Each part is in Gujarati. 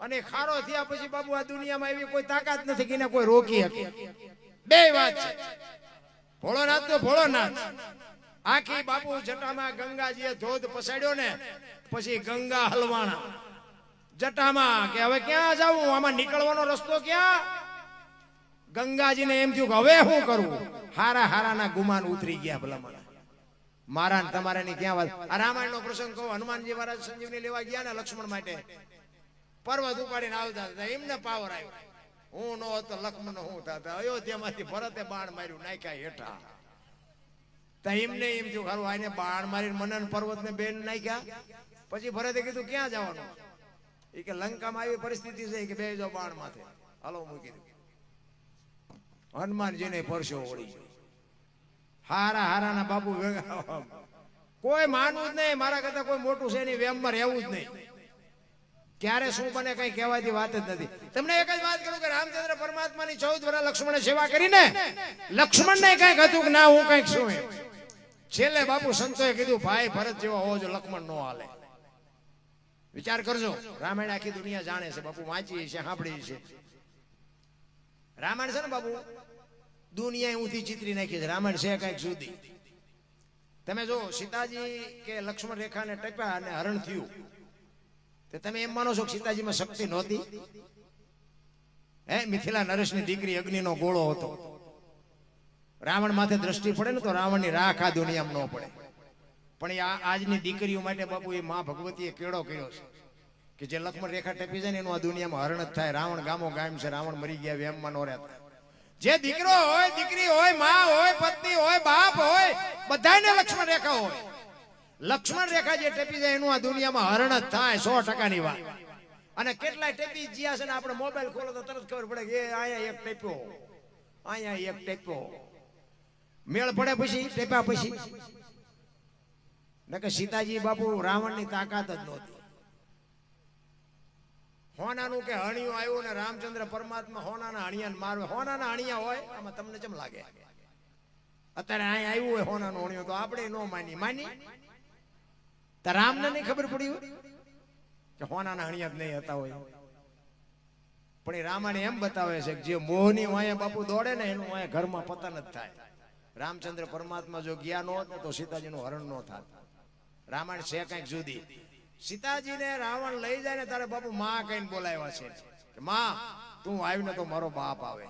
અને ખારો થયા પછી બાબુ આ દુનિયામાં એવી કોઈ તાકાત નથી કે એને કોઈ રોકી શકે. બે વાત છે. ભોળોનાથ તો ભોળોનાથ. આખી બાબુ જટામાં ગંગાજીએ ધોધ પસાડ્યો ને પછી ગંગા હલવાણા. જટામાં કે હવે ક્યાં જાવું? આમાં નીકળવાનો રસ્તો ક્યાં? ગંગાજીને એમ થયું કે હવે શું કરવું હારા હારાના ગુમાન ઉતરી ગયા ભલામણ. મારા તમારે તમારા ની ક્યાં વાત? આ રામાયણ નો પ્રસંગ કહો હનુમાનજી મહારાજ સંજીવની લેવા ગયા ને લક્ષ્મણ માટે. પર્વત ઉપાડીને આવતા હતા, એમને પાવર આવ્યો. હું નો હતો લક્ષ્મણ હું થતા. અયોધ્યામાંથી ભરતે બાણ માર્યું, નાખ્યા હેઠા. એમને એમ થયું ખરું આને બાણ મારીને મને પર્વત ને બેન નાખ્યા. પછી ભરતે કીધું, ક્યાં જવાનું? એ કે, લંકામાં આવી પરિસ્થિતિ છે. કે, બે જો બાણ માથે. હાલો મૂકી દીધું હનુમાનજીને પરસો ઓળી ગયો. હારા હારાના બાપુ કોઈ માનવું જ નહીં, મારા કરતા કોઈ મોટું છે એની વેમમાં રહેવું જ નહીં. ક્યારે શું બને કઈ કહેવાતી વાત જ નથી. તમને એક જ વાત કરું કે રામચંદ્ર પરમાત્માની ચૌદ વર્ષ લક્ષ્મણે સેવા કરીને લક્ષ્મણ ને કંઈક હતું કે ના, હું કંઈક શું છેલ્લે બાપુ સંતોએ કીધું, ભાઈ, ભરત જેવો હોવો જો લક્ષ્મણ નો હાલે. વિચાર કરજો, રામાયણ આખી દુનિયા જાણે છે, બાપુ વાંચી છે સાંભળી છે રામાયણ છે ને બાપુ? દુનિયા ઊંધી ચિતરી નાખી છે, રામાયણ છે કંઈક સુધી. તમે જો સીતાજી કે લક્ષ્મણ રેખાને ટપ્યા અને હરણ થયું. તો તમે એમ માનો છો કે સીતાજીમાં શક્તિ નહોતી? હે, મિથિલા નરેશની દીકરી અગ્નિનો ગોળો હતો. રાવણ માથે દ્રષ્ટિ પડે ને તો રાવણની રાખ આ દુનિયામાં ન પડે. પણ આજની દીકરીઓ માટે બાપુ એ માં ભગવતીએ કેળો કર્યો છે કે જે લક્ષ્મણ રેખા ટપી જાય ને એનું આ દુનિયામાં હરણ જ થાય. રાવણ ગામો ગામ છે, રાવણ મરી ગયા વેમમાં નો રહેતા. જે દીકરો હોય, દીકરી હોય, મા હોય, પત્ની હોય, બાપ હોય, બધાને લક્ષ્મણ રેખા હોય. લક્ષ્મણ રેખા જે ટેપી જાય, એનું આ દુનિયામાં હરણ જ થાય સો ટકાની વાત. અને કેટલાય ટેપી જ્યાં છે ને, આપણે મોબાઈલ ખોલો તો તરત ખબર પડે કે અહીંયા એક ટેપ્યો. અહીંયા એક ટેપ્યો. મેળ પડે પછી, ટેપ્યા પછી. કે સીતાજી બાપુ રાવણની તાકાત જ નહોતી. હોનાનું કે હણિયું આવ્યું ને રામચંદ્ર પરમાત્મા હોનાના હણિયાને મારવે. હોનાના હણિયા હોય, આમાં તમને કેમ લાગે? અત્યારે અહીંયા આવ્યું હોય હોનાનું હણિયું, તો આપણે નો માની માની તો રામને નહીં ખબર પડી હોય? કે હોનાના હણિયા જ નહીં હતા હોય. પણ એ રામાયણ એમ બતાવે છે કે જે મોહની વાયા બાપુ દોડે ને એનું વાયા ઘરમાં પતન જ થાય. રામચંદ્ર પરમાત્મા જો ગયા ન હોત ને તો સીતાજીનું હરણ ન થાત. રામાયણ છે કંઈક જુદી. સીતાજીને રાવણ લઈ જાય ને તારે બાપુ માં કહીને બોલાવ્યા છે કે માં, તું આવીને તો મારો બાપ આવે.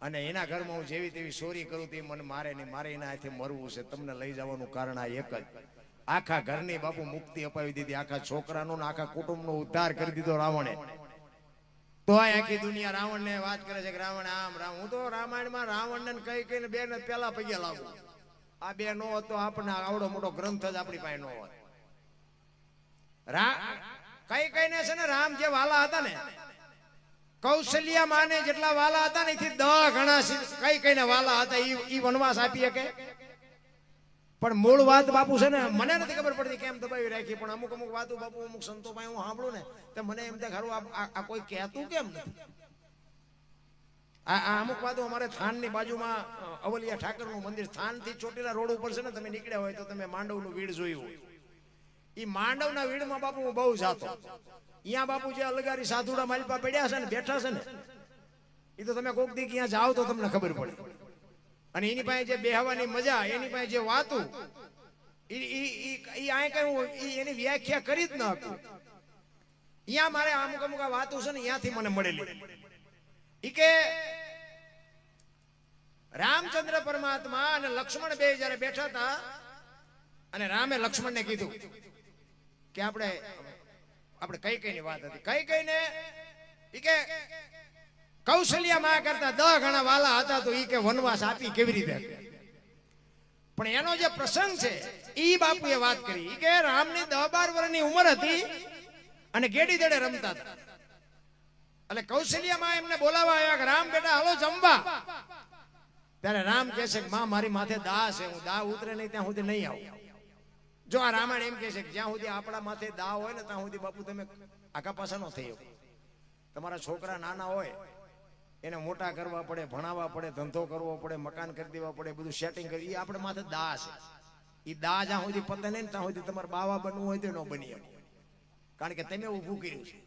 અને એના ઘરમાં હું જેવી તેવી ચોરી કરું તે મને મારે નહીં. મારે એના હાથે મરવું છે. તમને લઈ જવાનું કારણ આ એક જ. આખા ઘરની બાપુ મુક્તિ અપાવી દીધી, આખા છોકરાનો ને આખા કુટુંબનો ઉદ્ધાર કરી દીધો રાવણે. તો આખી દુનિયા રાવણને વાત કરે છે કે રાવણ, આમ રામ. હું તો રામાયણમાં રાવણને ને કઈ કઈને બે ને પેલા પગે લાવું. આ બે નો હતો આપણને આવડો મોટો ગ્રંથ જ આપણી પાસે નો હોત રા કઈ કઈને છે ને રામ જે વાલા હતા ને, કૌશલ્યા માને જેટલા વાલા હતા ને એથી દહ ગણા કઈ કઈ કઈને વાલા હતા એ વનવાસ આપી શકે? પણ મૂળ વાત બાપુ છે ને, મને નથી ખબર પડતી કેમ દબાવી રાખી, પણ અમુક અમુક વાતો બાપુ અમુક સંતો પાસે હું સાંભળું ને, તો મને એમ થાય ખરું, આ- કોઈ કહેતું કેમ નથી? આ અમુક વાતો અમારે થાનની બાજુમાં અવલિયા ઠાકરનું મંદિર, થાનથી ચોટીલા રોડ ઉપર છે ને, તમે નીકળ્યા હોય તો તમે માંડવનું વીડ જોયું હોય. એ માંડવના વીડમાં બાપુ હું બહુ જાતો. અહીંયા બાપુ જે અલગારી સાધુડા માલપા પડ્યા છે ને, બેઠા છે ને એ તો તમે કોક દી ક્યાં જાઓ તો તમને ખબર પડે. અને એની પાસે જે બેહવાની મજા, એની પાસે જે વાતું એની વ્યાખ્યા કરી જ ન હતું અહીંયા મારે અમુક અમુક વાતો છે ને અહીંયાથી મને મળેલી. ઈ કે રામચંદ્ર પરમાત્મા અને લક્ષ્મણ બે જયારે બેઠા હતા, અને રામે લક્ષ્મણને કીધું કે આપણે આપણે કઈ કઈ ની વાત હતી? કઈ કઈ ને ઈ કે કૌશલ્યા માં કરતા દહ ગણા વાલા હતા તો ઈ કે વનવાસ આપી કેવી રીતે પણ એનો જે પ્રસંગ છે, ઈ બાપુએ વાત કરી. કે રામની દહ બાર વર્ષની ઉંમર હતી અને ગેડી દડે રમતા હતા. એટલે કૌશલ્યમાં એમને બોલાવા આવ્યા કે, રામ બેટા, હાલો જમવા. ત્યારે રામ કહે છે કે, માં, મારી માથે દા છે. હું દા ઉતરે નહીં, ત્યાં સુધી નહીં આવું. જો આ રામાયણ એમ કહે છે કે, જ્યાં સુધી આપણા માથે દા હોય ને, ત્યાં સુધી બાપુ તમે આખા પાછા નો થઈ તમારા છોકરા નાના હોય એને મોટા કરવા પડે, ભણાવવા પડે, ધંધો કરવો પડે, મકાન કરી દેવા પડે, બધું સેટિંગ કરી, એ આપણે માથે દા છે. એ દા જ્યાં સુધી પતે નહીં ત્યાં સુધી તમારે બાવા બનવું હોય તો ન બની કારણ કે તમે ઊભું કર્યું છે.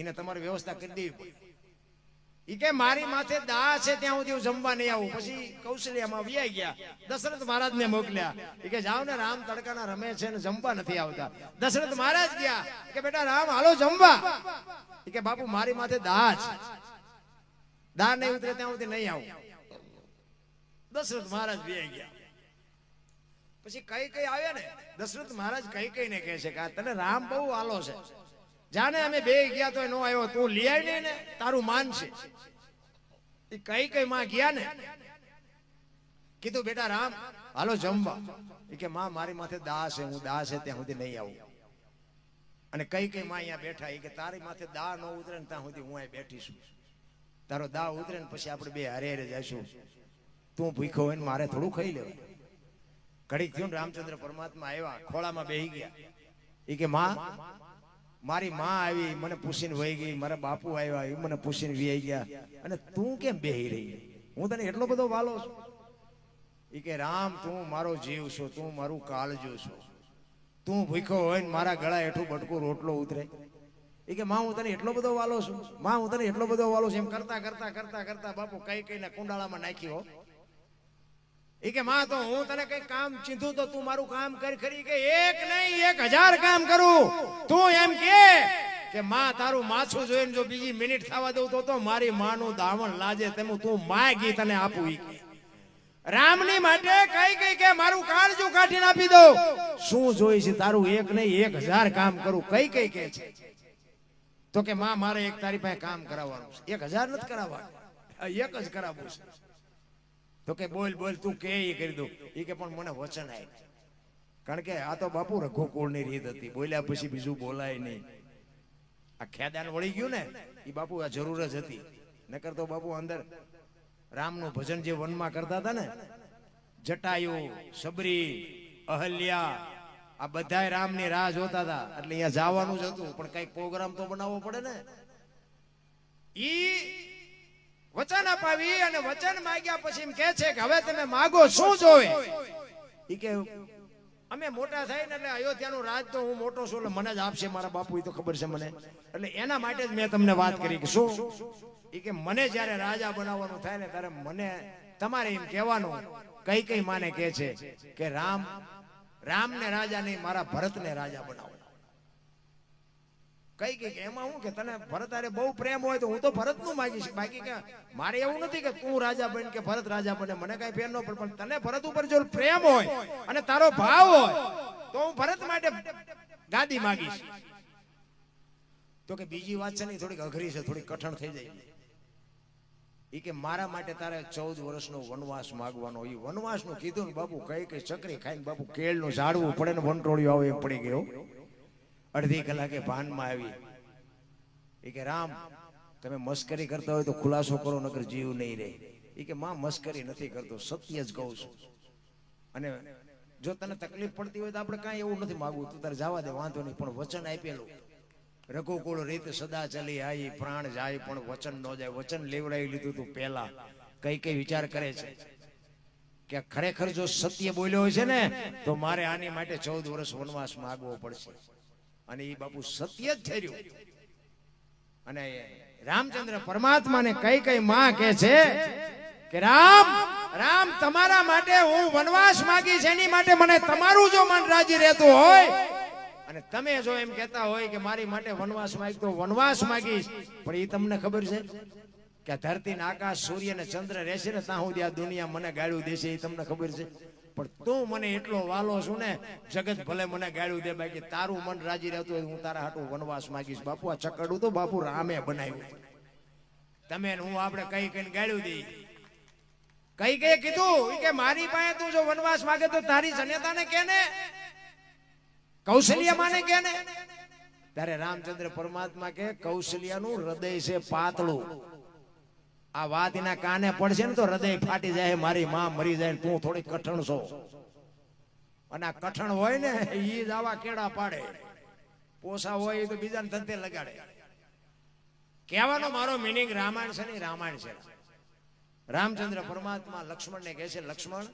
એને તમારે વ્યવસ્થા કરી દેવી પડે. એ કે મારી માથે દા છે, ત્યાં સુધી હું જમવા નહીં આવું. પછી કૌશલ્યામાં વ્યાઈ ગયા. દશરથ મહારાજ ને મોકલ્યા. એ કે જાઓ ને રામ તડકાના રમે છે ને જમવા નથી આવતા. દશરથ મહારાજ ગયા. કે બેટા રામ, હાલો જમવા. ઈ કે બાપુ, મારી માથે દા છે. દા નહીં ઉતરે ત્યાં સુધી નહીં આવું. દશરથ મહારાજ બે ગયા. પછી કઈ કઈ આવ્યા ને, દશરથ મહારાજ કઈ કઈ ને કહે છે કે તને રામ બહુ આલો છે. જાને અમે બે ગયા તો નો આવ્યો, તું લઈ આવી ને તારું માન છે. એ કઈ કઈ માં ગયા ને, કીધું, બેટા રામ, હાલો જમવા. એ કે, માં, મારી માથે દા છે, હું દા છે, ત્યાં સુધી નહીં આવું. અને કઈ કઈ માં અહીંયા બેઠા, એ કે, તારી માથે દા ન ઉતરે ત્યાં સુધી હું અહીં બેઠીશું તારો દાવ ઉતરે ને પછી આપણે બે હારે હારે જશું. તું ભૂખો હોય ને મારે થોડું ખાઈ લેવાય ઘડીક થયું રામચંદ્ર પરમાત્મા આવ્યા, ખોળામાં બેહી ગયા. એ કે, માં, મારી માં આવી, મને પૂછીને વહી ગઈ, મારા બાપુ આવ્યા એ મને પૂછીને વહી ગયા. અને તું કેમ બેહી રહી? હું તને એટલો બધો વાલો છું. એ કે, રામ, તું મારો જીવ છો, તું મારું કાળજો છો. તું ભૂખો હોય ને મારા ગળા હેઠું બટકું રોટલો ઉતરે. કે માં, હું તને એટલો બધો વાલો છું. માં, હું તને એટલો બધો વાલો છું. એમ કરતા કરતા કરતા કરતા બાપુ કઈ કઈ કુંડાળામાં નાખ્યો એ કે માં, તો હું તને કઈ કામ ચીધું તો તું મારું કામ કરી ખરી કે એક નહીં, એક હજાર કામ કરું. તું એમ કે કે, માં, તારું માછું જોઈને જો બીજી મિનિટ થવા દઉં તો તો મારી માનું દામણ લાજે તેમ તું માગી તને આપું. ઈ રામની માટે કઈ કઈ કે, મારું કાળજું કાઢીને આપી દઉં. શું જોઈ છે તારું? એક નહીં, એક હજાર કામ કરું. કઈ કઈ કે છે. તો કે માં, મારે એક તારી પાસે કામ કરાવવાનું છે. એક હજાર નથી કરાવવાનું. એક જ કરાવવું છે. તો કે બોલ બોલ, તું કે એ કરી દઉં. એ કે પણ મને વચન આય કારણ કે આ તો બાપુ રઘુકુળની રીત હતી. બોલ્યા પછી બીજું બોલાય નહીં. આ ખેદાન વળી ગયું ને એ બાપુ આ જરૂર જ હતી. નકર તો બાપુ અંદર રામનું ભજન જે વનમાં કરતા હતા ને, જટાયુ, સબરી, અહલ્યા આ બધાય રામની રાહ જોતા હતા. એટલે અહીંયા જવાનું જ હતું. પણ કઈ પ્રોગ્રામ તો બનાવવો પડે ને. ઈ વચન અપાવી અને વચન માંગ્યા પછી એમ કે છે કે હવે તમે માગો શું જોવે? ઈ કે અમે મોટા થાય ને એટલે અયોધ્યાનું રાજ તો હું મોટો છું એટલે મને જ આપશે મારા બાપુ એ તો ખબર છે મને. એટલે એના માટે જ મેં તમને વાત કરી કે શું? ઈ કે મને જ્યારે રાજા બનાવવાનું થાય ને ત્યારે મને તમારે એમ કહેવાનું. કઈ કઈ માને કે છે કે રામ રામને રાજા નહીં, મારા ભરતને રાજા બનાવો. કઈ કઈ એમાં હું કે, તને ભરત અરે બહુ પ્રેમ હોય તો હું તો ભરતનું માગીશ. બાકી કે મારે એવું નથી કે તું રાજા બન કે ભરત રાજા બને. મને કઈ ફેર ન પડે, પણ તને ભરત ઉપર જો પ્રેમ હોય અને તારો ભાવ હોય, તો હું ભરત માટે ગાદી માગીશ. તો કે, બીજી વાત છે ને થોડીક અઘરી છે, થોડીક કઠણ થઈ જાય. ઈ કે મારા માટે તારે ચૌદ વર્ષનો વનવાસ માગવાનો. એ વનવાસનું કીધું ને બાપુ, કઈ કઈ ચકરી ખાઈને બાપુ કેળનું ઝાડવું પડે ને વંટોળિયું આવે એમ પડી ગયો. અડધી કલાકે ભાનમાં આવી. એ કે, રામ, તમે મસ્કરી કરતા હોય તો ખુલાસો કરો, નકર જીવ નહીં રહે. એ કે, માં, મસ્કરી નથી કરતો, સત્ય જ કહું છું. અને જો તને તકલીફ પડતી હોય તો આપણે કાંઈ એવું નથી માગવું. તું તારે જવા દે, વાંધો નહીં, પણ વચન આપેલું. રઘુકુળ રીત સદા ચલી આઈ, પ્રાણ જાય, પણ વચન ન જાય. વચન લેવડાવી લીધું તું પહેલા. કઈ કઈ વિચાર કરે છે? કે ખરેખર જો સત્ય બોલ્યો હોય છે ને, તો મારે આની માટે ચૌદ વર્ષ વનવાસ માગવો પડશે. અને એ બાપુ સત્ય જ ઠર્યું અને રામચંદ્ર પરમાત્માને કઈ કઈ માં કે છે કે, રામ રામ, તમારા માટે હું વનવાસ માગીશ. એની માટે મને તમારું જો મન રાજી રહેતું હોય અને તમે જો એમ કહેતા હોય કે મારી માટે વનવાસ માંગતો વનવાસ માંગીશ. પણ એ તમને ખબર છે કે ધરતી ને આકાશ, સૂર્ય ને ચંદ્ર રહેશે ને ત્યાં સુધી આ દુનિયા મને ગાળ્યું દેશે એ તમને ખબર છે. પણ તું મને એટલો વાલો છું ને, જગત ભલે મને ગાળ્યું દે બાકી તારું મન રાજી રહેતું હોય હું તારા હાટું વનવાસ માંગીશ. બાપુ, આ ચકડું તો બાપુ રામે બનાવ્યું. તમે હું આપણે કઈ કઈ ગાળ્યું દઈ કઈ કઈ કીધું? કે મારી પાસે તું જો વનવાસ માંગે તો તારી જનેતાને કે ને કૌશલ્ય માને કે ને? ત્યારે રામચંદ્ર પરમાત્મા કે કૌશલ્યનું હૃદય છે પાતળું. આ વાત એના કાને પડશે ને તો હૃદય ફાટી જાય મારી માં મરી જાય તું થોડી કઠણ છો. અને આ કઠણ હોય ને ઈ જ આવા કેડા પાડે. પોસા હોય એ તો બીજાને ધંધે લગાડે. કહેવાનો મારો મિનિંગ રામાયણ છે ને રામાયણ છે. રામચંદ્ર પરમાત્મા લક્ષ્મણને કહે છે લક્ષ્મણ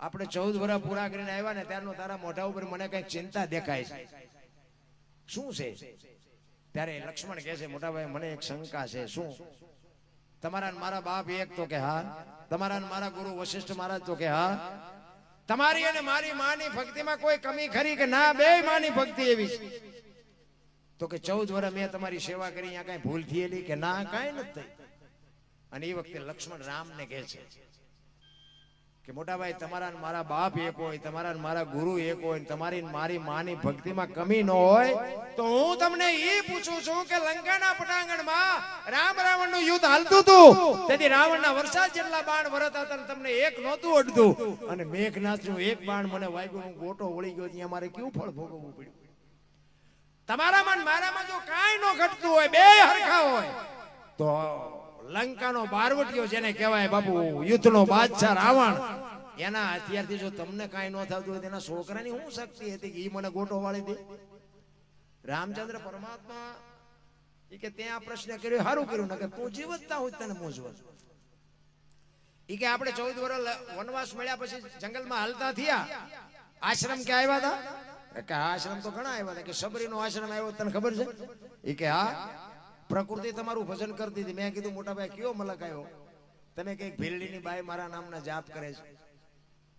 આપણે ચૌદ વર્ષ પૂરા કરીને આવ્યા ને ત્યારનો તારા મોઢા ઉપર મને કઈ ચિંતા દેખાય છે. શું છે? ત્યારે લક્ષ્મણ કહે છે, મોટાભાઈ, મને એક શંકા છે, શું? તમારા મારા બાપ એક તો કે, હા. તમારા મારા ગુરુ વશિષ્ઠ મહારાજ તો કે, હા. તમારી અને મારી માની ભક્તિમાં કોઈ કમી ખરી કે ના? બે માની ભક્તિ એવી છે. તો કે ચૌદ વર્ષ મેં તમારી સેવા કરી, અહીંયા કઈ ભૂલ થયેલી કે ના? કાંઈ નથી અને એ વખતે લક્ષ્મણ રામને કહે છે કે મોટાભાઈ, તમારા ને મારા બાપ એક હોય, તમારા ને મારા ગુરુ એક હોય, ને તમારી ને મારી માની ભક્તિમાં કમી ન હોય, તો હું તમને એ પૂછું છું કે લંકાના પટાંગણમાં રામ રાવણનું યુદ્ધ હાલતું હતું. તેથી રાવણના વરસાદ જેટલા બાણ વરત હતા તમને એક નહોતું અડતું અને મેઘનાથનું એક બાણ મને વાગ્યું, હું ગોટો વળી ગયો, ત્યાં મારે કેવું ફળ ભોગવવું પડ્યું? તમારામાં ને મારામાં જો કાંઈ ન ઘટતું હોય, બે હરખા હોય, તો લંકાનો બારવટીયો જેને કહેવાય બાપુ, યુદ્ધનો બાદશાહ રાવણ. એના હથિયારથી જો તમને કાંઈ ન થતું હોય એના છોકરાની શું શક્તિ હતી કે એ મને ગોટો વાળી દે? રામચંદ્ર પરમાત્મા એ કે ત્યાં પ્રશ્ન કર્યો સારું કર્યું, નકર તું જીવતતા હોય તને મૂંઝવણ ઈ કે આપણે ચૌદ વર્ષ વનવાસ મળ્યા પછી જંગલમાં હાલતા થયા. આશ્રમ કે આવ્યા હતા કે આશ્રમ તો ઘણા આવ્યા હતા કે સબરીનો આશ્રમ આવ્યો તને ખબર છે? ઈ કે હા. પ્રકૃતિ તમારું ભજન કરતી હતી. મેં કીધું, મોટા ભાઈ, કયો મલક આવ્યો તમે કંઈક ભીલડીની બાઈ મારા નામના જાપ કરે છે.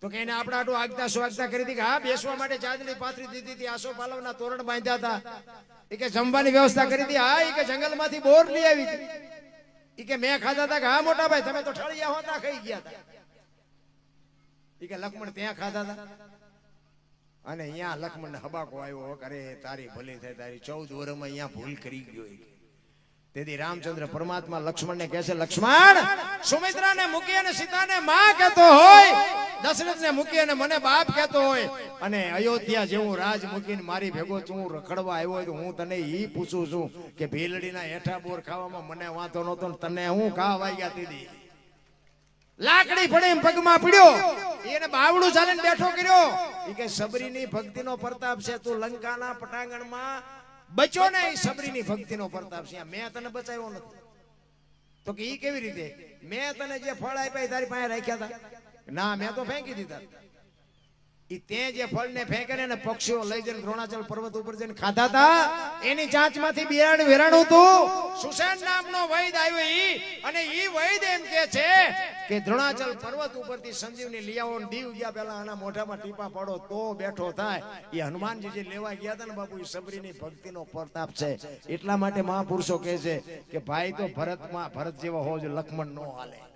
તો કે એને આપણે આટલું આગતા સ્વાગતા કરી હતી કે, હા, બેસવા માટે ચાંદની પાથરી દીધી હતી, આસો પાલવના તોરણ બાંધ્યા હતા. એ કે, જમવાની વ્યવસ્થા કરી હતી. હા એ કે, જંગલમાંથી બોર લઈ આવી હતી. ઈ કે, મેં ખાધા હતા. કે, હા, મોટા ભાઈ, તમે તો ઠળિયા હોતા ખાઈ ગયા હતા. એ કે, લક્ષ્મણ ત્યાં ખાધા હતા. અને અહીંયા લક્ષ્મણ હબાકો આવ્યો કરે, તારી ભલે થાય, તારી ચૌદ વર્ષમાં અહીંયા ભૂલ કરી ગયો. તેથી રામચંદ્ર પરમાત્મા લક્ષ્મણ ને કહે છે લક્ષ્મણ સુમિત્રા ને મૂકી અને સીતાને માં કહેતો હોય દશરથ ને મૂકી અને મને બાપ કહેતો હોય અને અયોધ્યા જેવું રાજ મૂકીને મારી ભેગો તું રખડવા આવ્યો તો હું તને ઈ પૂછું છું કે ભીલડીના હેઠા બોર ખાવામાં મને વાંધો નતો તને હું ઘા વાગ્યા દીધી? લાકડી પડી પગમાં પડ્યો એને બાવડું ચાલીને બેઠો કર્યો. એ કે સબરીની ભક્તિનો પ્રતાપ છે તું લંકાના પટાંગણમાં બચો ને એ સબરીની ભક્તિનો પ્રતાપ છે. મેં તને બચાવ્યો નથી. તો કે એ કેવી રીતે? મેં તને જે ફળ આપ્યા તારી પાસે રાખ્યા હતા ના, મેં તો ફેંકી દીધા. તે જે ફળને ફેંકે પક્ષીઓ લઈ જઈને દ્રોણાચલ પર્વત ઉપર જઈને એની ચાંચમાંથી બિયારણ કે કે પર્વત ઉપરથી સંજીવની લિયાઓ દીવ ગયા પહેલા આના મોઢામાં ટીપા પડો તો બેઠો થાય. એ હનુમાનજી લેવા ગયા હતા ને બાપુ એ સબરીની ભક્તિનો પ્રતાપ છે. એટલા માટે મહાપુરુષો કહે છે કે ભાઈ તો ભરતમાં, ભરત જેવો હોવો લક્ષ્મણ નો હાલે.